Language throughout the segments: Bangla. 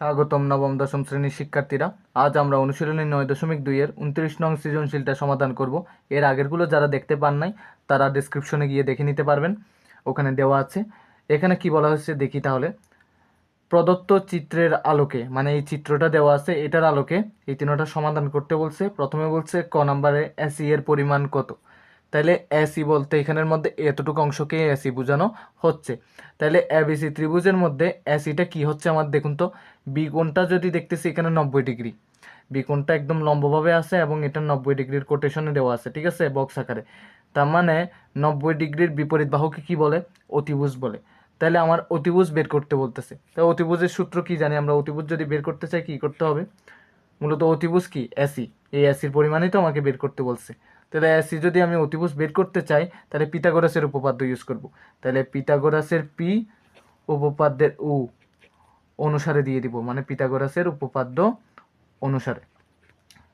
স্বাগতম নবম, দশম শ্রেণির শিক্ষার্থীরা। আজ আমরা অনুশীলনী নয় দশমিক দুইয়ের উনত্রিশ নং সৃজনশীলটা সমাধান করব। এর আগেরগুলো যারা দেখতে পান নাই, তারা ডিসক্রিপশনে গিয়ে দেখে নিতে পারবেন। ওখানে দেওয়া আছে। এখানে কি বলা হয়েছে দেখি তাহলে। প্রদত্ত চিত্রের আলোকে মানে এই চিত্রটা দেওয়া আছে, এটার আলোকে এই তিনটা সমাধান করতে বলছে। প্রথমে বলছে ক নাম্বারে এসি এর পরিমাণ কত? তাহলে এসি বলতে এখানের মধ্যে এতটুকু অংশকে এসি বোঝানো হচ্ছে। তাহলে এবিসি ত্রিভুজের মধ্যে এসিটা কি হচ্ছে আমার দেখুন তো। বি কোণটা যদি দেখতেছি, এখানে নব্বই ডিগ্রি। বি একদম লম্বভাবে আছে এবং এটা নব্বই ডিগ্রির কোটেশনে দেওয়া আছে, ঠিক আছে? বক্স আকারে। তার মানে নব্বই ডিগ্রির বিপরীত বাহুকে কি বলে? অতিভুজ বলে। তাহলে আমার অতিভুজ বের করতে বলতেছে। তাই অতিভুজের সূত্র কি জানি? আমরা অতিভুজ যদি বের করতে চাই, কি করতে হবে? মূলত অতিভুজ কি? অ্যাসি এই অ্যাসির পরিমাণেই তো আমাকে বের করতে বলছে। তাহলে অ্যাসি যদি আমি অতিভুজ বের করতে চাই, তাহলে পিতাগোরাসের উপপাদ্য ইউজ করব। তাহলে পিথাগোরাসের পি উপপাদ্যের উ অনুসারে দিয়ে দিব মানে পিথাগোরাসের উপপাদ্য অনুসারে।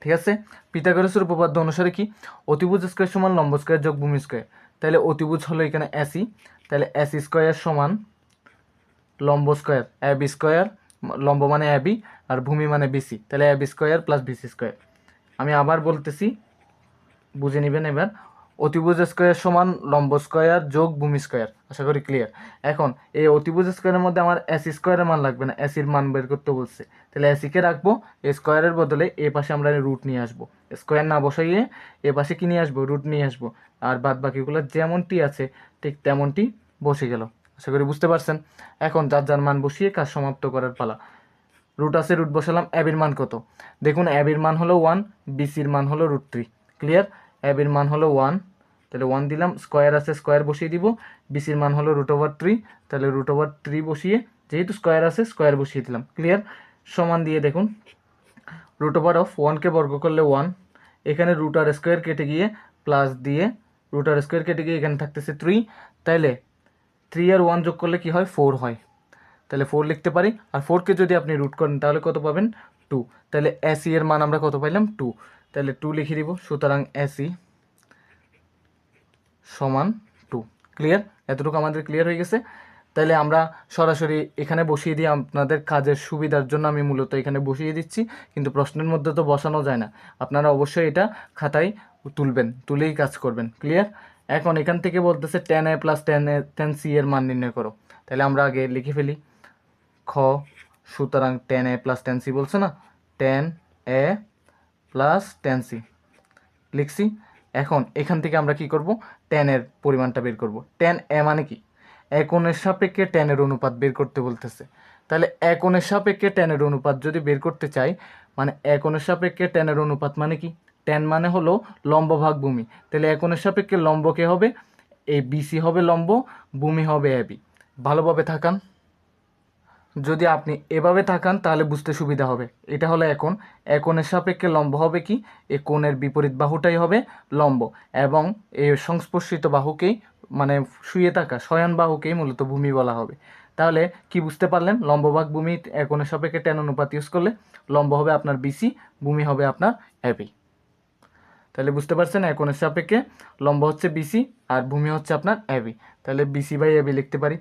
ঠিক আছে? পিথাগোরাসের উপপাদ্য অনুসারে কি? অতিভুজ স্কোয়ার সমান লম্ব স্কোয়ার যোগ ভূমি স্কোয়ার। তাহলে অতিভুজ হলো এখানে এসি তাহলে এসি স্কোয়ার সমান লম্ব স্কোয়ার এবি স্কোয়ার, লম্ব মানে অ্যাবি আর ভূমি মানে বিসি তাহলে AB square plus BC square. আমি আবার বলতেছি, বুঝে নেবেন এবার। অতিভুজ স্কোয়ার সমান লম্ব স্কোয়ার যোগ ভূমি স্কোয়ার আশা করি ক্লিয়ার এখন, এই অতিভুজ স্কোয়ারের মধ্যে আমার এসি স্কোয়ারের মান লাগবে না এসির মান বের করতে বলছে। তাহলে এসিকে রাখব? এ স্কোয়ারের বদলে এ পাশে আমরা রুট নিয়ে আসব। স্কোয়ার না বসাইয়ে এ পাশে কি নিয়ে আসব? রুট নিয়ে আসব। আর বাদ বাকিগুলো যেমনটি আছে, ঠিক তেমনটি বসে গেল। আশা করি বুঝতে পারছেন? এখন যার যার মান বসিয়ে কাজ সমাপ্ত করার পালা। রুট আছে রুট বসালাম অ্যাবির মান কত? দেখুন অ্যাবির মান হলো ওয়ান বিসির মান হলো রুট থ্রি ক্লিয়ার অ্যাবির মান হলো ওয়ান তাহলে ওয়ান দিলাম স্কোয়ার আছে স্কোয়ার বসিয়ে দিব বিসির মান হলো রুট ওভার থ্রি তাহলে রুট ওভার থ্রি বসিয়ে, যেহেতু স্কোয়ার আছে স্কোয়ার বসিয়ে দিলাম ক্লিয়ার সমান দিয়ে দেখুন রুট ওভার অফ ওয়ানকে বর্গ করলে ওয়ান এখানে রুট আর স্কোয়ার কেটে গিয়ে প্লাস দিয়ে রুট আর স্কোয়ার কেটে গিয়ে এখানে থাকতেছে থ্রি তাইলে থ্রি আর ওয়ান যোগ করলে কি হয়? ফোর হয়। তাহলে ফোর লিখতে পারি, আর ফোরকে যদি আপনি রুট করেন, তাহলে কত পাবেন? টু তাহলে এসি এর মান আমরা কত পাইলাম? টু তাহলে টু লিখে দিব, সুতরাং এসি সমান টু। ক্লিয়ার এতটুকু আমাদের ক্লিয়ার হয়ে গেছে। তাহলে আমরা সরাসরি এখানে বসিয়ে দিয়ে আপনাদের কাজের সুবিধার জন্য আমি মূলত এখানে বসিয়ে দিচ্ছি, কিন্তু প্রশ্নের মধ্যে তো বসানো যায় না। আপনারা অবশ্যই এটা খাতায় তুলবেন, তুলেই কাজ করবেন। ক্লিয়ার এখন এখান থেকে বলতেছে tan A plus tan A tan C এর মান নির্ণয় করো। তাহলে আমরা আগে লিখে ফেলি। খ, সুতরাং tan A plus tan C বলছে না? Tan A plus tan C লিখছি। এখন এখান থেকে আমরা কি করব? টেনের পরিমাণটা বের করব। টেন এ মানে কি? একনের সাপেক্ষে টেনের অনুপাত বের করতে বলতেছে। তাহলে একনের সাপেক্ষে টেনের অনুপাত যদি বের করতে চাই মানে একনের সাপেক্ষে টেনের অনুপাত মানে কি? টেন মানে হলো লম্ব ভাগ ভূমি তাহলে একনের সাপেক্ষে লম্বকে হবে? এই বিসি হবে লম্ব, ভূমি হবে এবি ভালোভাবে থাকান। যদি আপনি এভাবে থাকান তাহলে বুঝতে সুবিধা হবে। এটা হলো এখন একনের সাপেক্ষে লম্ব হবে কি? এ কোণের বিপরীত বাহুটাই হবে লম্ব। এবং এই সংস্পর্শিত বাহুকেই মানে শুয়ে থাকা শয়ন বাহুকেই মূলত ভূমি বলা হবে। তাহলে কি বুঝতে পারলেন? লম্ব ভাগ ভূমি একনের সাপেক্ষে টেন অনুপাত ইউজ করলে লম্ব হবে আপনার বিসি ভূমি হবে আপনার এবি তাহলে বুঝতে পারছেন? একনের সাপেক্ষে লম্ব হচ্ছে বিসি আর ভূমি হচ্ছে আপনার এবি তাহলে বিসি বাই এবি লিখতে পারি।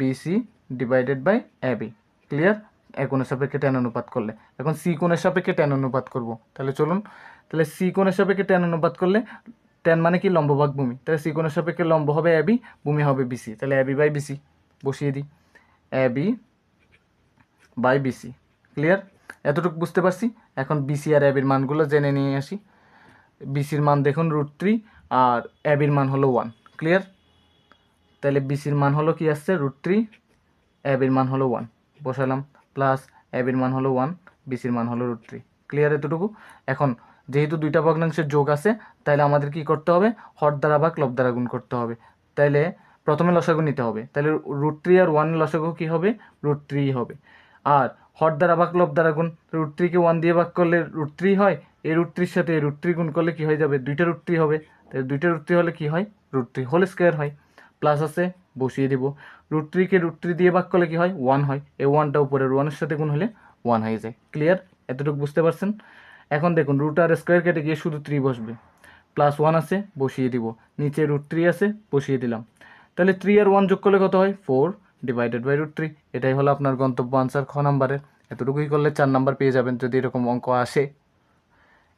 BC divided by AB clear একনের সাপেক্ষে টেন অনুপাত করলে। এখন সি কোণের সাপেক্ষে টেন অনুপাত করব। তাহলে চলুন, তাহলে সি কোণের সাপেক্ষে টেন অনুপাত করলে টেন মানে কি? লম্ব ভাগ ভূমি। তাহলে সি কোণের সাপেক্ষে লম্ব হবে এবি ভূমি হবে বিসি তাহলে এবি বাই বিসি বসিয়ে দিই। এবি বাই বিসি ক্লিয়ার এতটুকু বুঝতে পারছি? এখন বিসি আর এবির মানগুলো জেনে নিয়ে আসি। বিসির মান দেখুন রুট থ্রি আর এবির মান হলো ওয়ান ক্লিয়ার তাহলে বিসির মান হলো কি আসছে? রুট থ্রি এবির মান হলো ওয়ান বসালাম প্লাস এবির মান হলো ওয়ান বিসির মান হলো রুট থ্রি ক্লিয়ার এতটুকু? এখন যেহেতু দুইটা ভগ্নাংশের যোগ আছে তাহলে আমাদের কি করতে হবে? হর দ্বারা বা ক্লব দ্বারা গুণ করতে হবে। তাইলে প্রথমে লসাগু নিতে হবে। তাহলে রুট থ্রি আর ওয়ান লসাগু কী হবে? রুট থ্রি হবে। আর হর দ্বারা বা ক্লব দ্বারা গুণ রুট থ্রিকে ওয়ান দিয়ে ভাগ করলে রুট থ্রি হয়। এই রুট থ্রির সাথে এই রুট থ্রি গুণ করলে কী হয়ে যাবে? দুইটা রুট থ্রি হবে। তাহলে দুইটা রুট থ্রি হলে কী হয়? রুট থ্রি হোল স্কোয়ার হয়। প্লাস আছে বসিয়ে দিব। রুট থ্রিকে রুট থ্রি দিয়ে ভাগ করলে কি হয়? ওয়ান হয়। এই ওয়ানটা উপরের ওয়ানের সাথে গুণ হলে ওয়ান হয়ে যায়। ক্লিয়ার এতটুকু বুঝতে পারছেন? এখন দেখুন রুট আর স্কোয়ার কেটে গিয়ে শুধু থ্রি বসবে। প্লাস ওয়ান আছে, বসিয়ে দিব। নিচে রুট থ্রি আছে, বসিয়ে দিলাম। তাহলে থ্রি আর ওয়ান যোগ করলে কত হয়? Four divided by root three এটাই হলো আপনার গন্তব্য আনসার খ নাম্বারের। এতটুকুই করলে চার নাম্বার পেয়ে যাবেন যদি এরকম অঙ্ক আসে।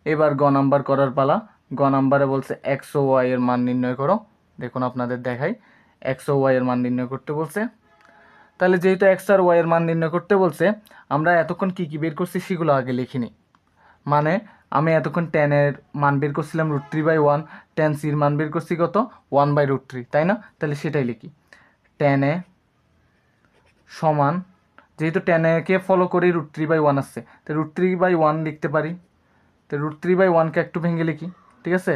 এবার গ নাম্বার করার পালা। গ নাম্বারে বলছে এক্স ও ওয়াই এর মান নির্ণয় করো। দেখুন আপনাদের দেখাই। এক্স ও ওয়াই এর মান নির্ণয় করতে বলছে। তাহলে যেহেতু এক্স আর ওয়াই এর মান নির্ণয় করতে বলছে, আমরা এতক্ষণ কী কী বের করছি সেগুলো আগে লিখিনি। মানে আমি এতক্ষণ টেনের মান বের করছিলাম root three by one tan সির মান বের করছি কত? ওয়ান বাই রুট থ্রি তাই না? তাহলে সেটাই লিখি। টেন এ সমান, যেহেতু টেন একে ফলো করেই রুট থ্রি বাই ওয়ান আসছে, তো রুট থ্রি বাই ওয়ান লিখতে পারি। তো রুট থ্রি বাই ওয়ানকে একটু ভেঙে লিখি, ঠিক আছে?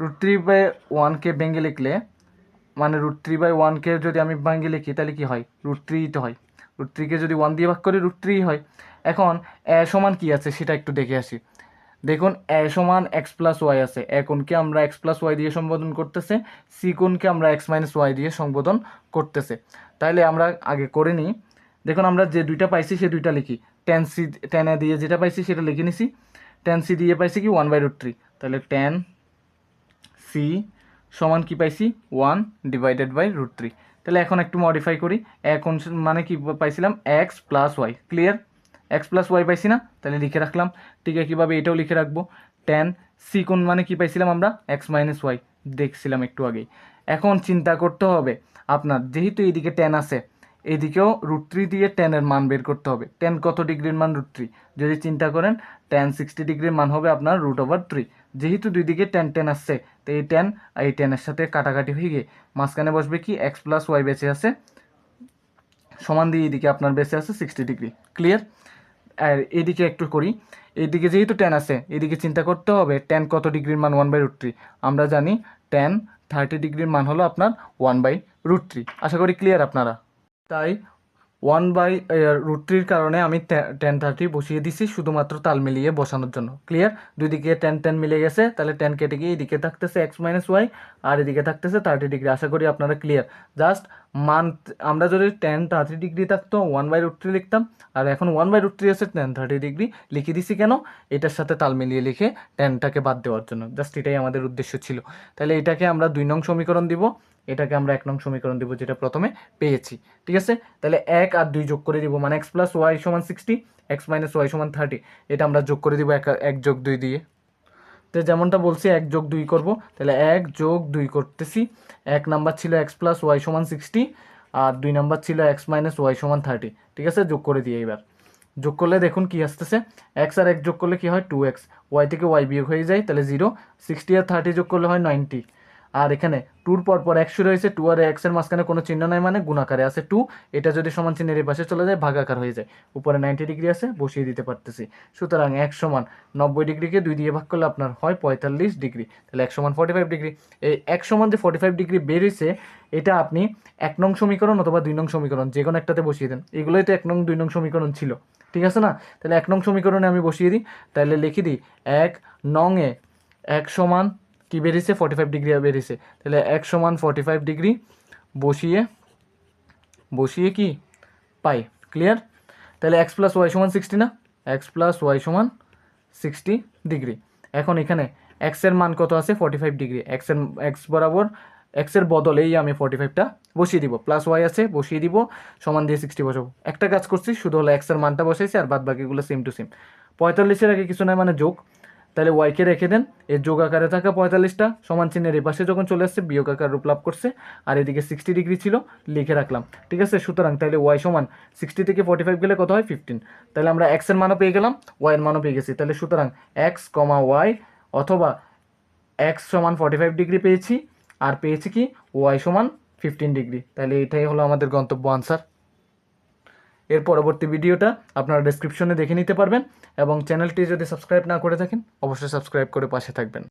রুট থ্রি বাই ওয়ানকে ভেঙে লিখলে মানে রুট থ্রি বাই ওয়ানকে যদি আমি ভেঙে লিখি, তাহলে কি হয়? রুট থ্রি তো হয়। রুট থ্রিকে যদি ওয়ান দিয়ে ভাগ করি রুট থ্রি হয়। এখন এ সমান কি আছে সেটা একটু দেখে আসি। দেখুন এ সমান এক্স প্লাস ওয়াই আছে। এ কোণকে আমরা এক্স প্লাস ওয়াই দিয়ে সম্বোধন করতেছে সি কোণকে আমরা এক্স মাইনাস ওয়াই দিয়ে সম্বোধন করতেছে। তাহলে আমরা আগে করে নিই। দেখুন, আমরা যে দুইটা পাইছি, সে দুইটা লিখি। টেন সি টেন এ দিয়ে যেটা পাইছি, সেটা লিখে নিছি। টেন সি দিয়ে পাইছি কি? ওয়ান বাই রুট থ্রি তাহলে টেন সি সমান কি পাইছি? One divided by root three তাহলে এখন একটু মডিফাই করি। এখন মানে কি পাইছিলাম? X plus Y clear X plus Y পাইছি না? তাহলে লিখে রাখলাম। ঠিক আছে কীভাবে এটাও লিখে রাখব। টেন সি কোন মানে কি পাইছিলাম আমরা? এক্স মাইনাস ওয়াই দেখছিলাম একটু আগেই। এখন চিন্তা করতে হবে। আপনার যেহেতু এইদিকে টেন আছে এদিকেও রুট থ্রি দিয়ে টেনের মান বের করতে হবে। টেন কত ডিগ্রির মান রুট থ্রি যদি চিন্তা করেন টেন সিক্সটি ডিগ্রির মান হবে আপনার রুট ওভার থ্রি যেহেতু দুই দিকে টেন টেন আসছে, তো এই টেন এই টেনের সাথে কাটাকাটি হয়ে গিয়ে মাঝখানে বসবে কি? এক্স প্লাস ওয়াই বেঁচে আছে। সমান দিয়ে এদিকে আপনার বেঁচে আছে সিক্সটি ডিগ্রি। ক্লিয়ার আর এদিকে একটু করি। এদিকে যেহেতু টেন আছে, এদিকে চিন্তা করতে হবে টেন কত ডিগ্রির মান ওয়ান বাই রুট থ্রি আমরা জানি টেন থার্টি ডিগ্রির মান হলো আপনার ওয়ান বাই রুট থ্রি আশা করি ক্লিয়ার আপনারা। তাই ওয়ান বাই রুট থ্রির কারণে আমি টেন থার্টি বসিয়ে দিছি শুধুমাত্র তাল মিলিয়ে বসানোর জন্য। ক্লিয়ার দুই দিকে টেন টেন মিলে গেছে, তাহলে টেন কেটে গিয়ে এদিকে থাকতেছে এক্স মাইনাস ওয়াই আর এদিকে থাকতেছে থার্টি ডিগ্রি আশা করি আপনারা ক্লিয়ার জাস্ট মান আমরা যদি টেন থার্টি ডিগ্রি থাকতো ওয়ান বাই রুট থ্রি লিখতাম, আর এখন ওয়ান বাই রুট থ্রি আছে টেন থার্টি ডিগ্রি লিখে দিছি কেন? এটার সাথে তাল মিলিয়ে লিখে টেনটাকে বাদ দেওয়ার জন্য। জাস্ট এটাই আমাদের উদ্দেশ্য ছিল। তাহলে এটাকে আমরা দুই নং সমীকরণ দিব। এটাকে আমরা এক নং সমীকরণ দিব যেটা প্রথমে পেয়েছি। ঠিক আছে? তাহলে এক আর দুই যোগ করে দিব মানে এক্স প্লাস ওয়াই সমান সিক্সটি এক্স মাইনাস ওয়াই সমান থার্টি এটা আমরা যোগ করে দিব এক এক যোগ দুই দিয়ে। তো যেমনটা বলছি, এক যোগ দুই করব, তাহলে এক যোগ দুই করতেছি, এক নাম্বার ছিল এক্স প্লাস ওয়াই সমান সিক্সটি আর দুই নাম্বার ছিল এক্স মাইনাস ওয়াই সমান থার্টি ঠিক আছে? যোগ করে দিয়ে এবার। যোগ করলে দেখুন কি আসতেছে এক্স আর এক যোগ করলে কি হয়? টু এক্স ওয়াই থেকে ওয়াই বিয়োগ হয়ে যায়, তাহলে জিরো সিক্সটি আর থার্টি যোগ করলে হয় নাইনটি আর এখানে টুর পর পর একশো রয়েছে টু আর এক্সের মাঝখানে কোনো চিহ্ন নাই মানে গুণাকারে আছে টু এটা যদি সমান চিহ্নের এই পাশে চলে যায়, ভাগাকার হয়ে যায়। উপরে নাইনটি ডিগ্রি আছে, বসিয়ে দিতে পারতেছি। সুতরাং এক সমান নব্বই ডিগ্রিকে দুই দিয়ে ভাগ করলে আপনার হয় পঁয়তাল্লিশ ডিগ্রি তাহলে এক সমান ফর্টি ফাইভ ডিগ্রি এই এক সমান যে ফর্টি ফাইভ ডিগ্রি বেরিয়েছে এটা আপনি এক নং সমীকরণ অথবা দুই নং সমীকরণ, যে কোনো একটাতে বসিয়ে দেন। এগুলোই তো এক নং, দুই নং সমীকরণ ছিল। ঠিক আছে না? তাহলে এক নং সমীকরণে আমি বসিয়ে দিই। তাহলে লিখে দিই, এক নং এ এক সমান কি বেরিয়েছে? ফর্টি ফাইভ ডিগ্রি বেরিয়েছে। তাহলে এক সমান ফর্টি ফাইভ ডিগ্রি বসিয়ে বসিয়ে কি? পাই ক্লিয়ার তাহলে এক্স প্লাস ওয়াই সমান সিক্সটি না? এক্স প্লাস ওয়াই সমান সিক্সটি ডিগ্রি এখন এখানে এক্সের মান কত আছে? ফর্টি ফাইভ ডিগ্রি এক্সের এক্স বরাবর এক্সের বদলেই আমি ফর্টি ফাইভটা বসিয়ে দিব। প্লাস ওয়াই আছে, বসিয়ে দিব, সমান দিয়ে সিক্সটি বসাবো। একটা কাজ করছি, শুধু হলো এক্সের মানটা বসাইছি, আর বাদ বাকিগুলো সেম টু সেম পঁয়তাল্লিশের আগে কিছু নয় মানে যোগ। তাহলে ওয়াইকে রেখে দেন। এর যোগ আকারে থাকা পঁয়তাল্লিশটা, সমান চিহ্নের এপাশে যখন চলে আসছে, বিয়োগ আকার রূপ লাভ করছে। আর এদিকে সিক্সটি ডিগ্রি ছিল, লিখে রাখলাম। ঠিক আছে? সুতরাং তাহলে ওয়াই সমান সিক্সটি থেকে ফর্টি ফাইভ গেলে কত হয়? ফিফটিন তাহলে আমরা এক্সের মানও পেয়ে গেলাম ওয়াইয়ের মানও পেয়ে গেছি। তাহলে সুতরাং এক্স কমা ওয়াই অথবা এক্স সমান ফর্টি ফাইভ ডিগ্রি পেয়েছি। আর পেয়েছি কি? ওয়াই সমান ফিফটিন ডিগ্রি তাহলে এটাই হলো আমাদের গন্তব্য আনসার এর পরবর্তী ভিডিওটা আপনারা ডেসক্রিপশনে দেখে নিতে পারবেন এবং চ্যানেলটি যদি সাবস্ক্রাইব না করে থাকেন, অবশ্যই সাবস্ক্রাইব করে পাশে থাকবেন।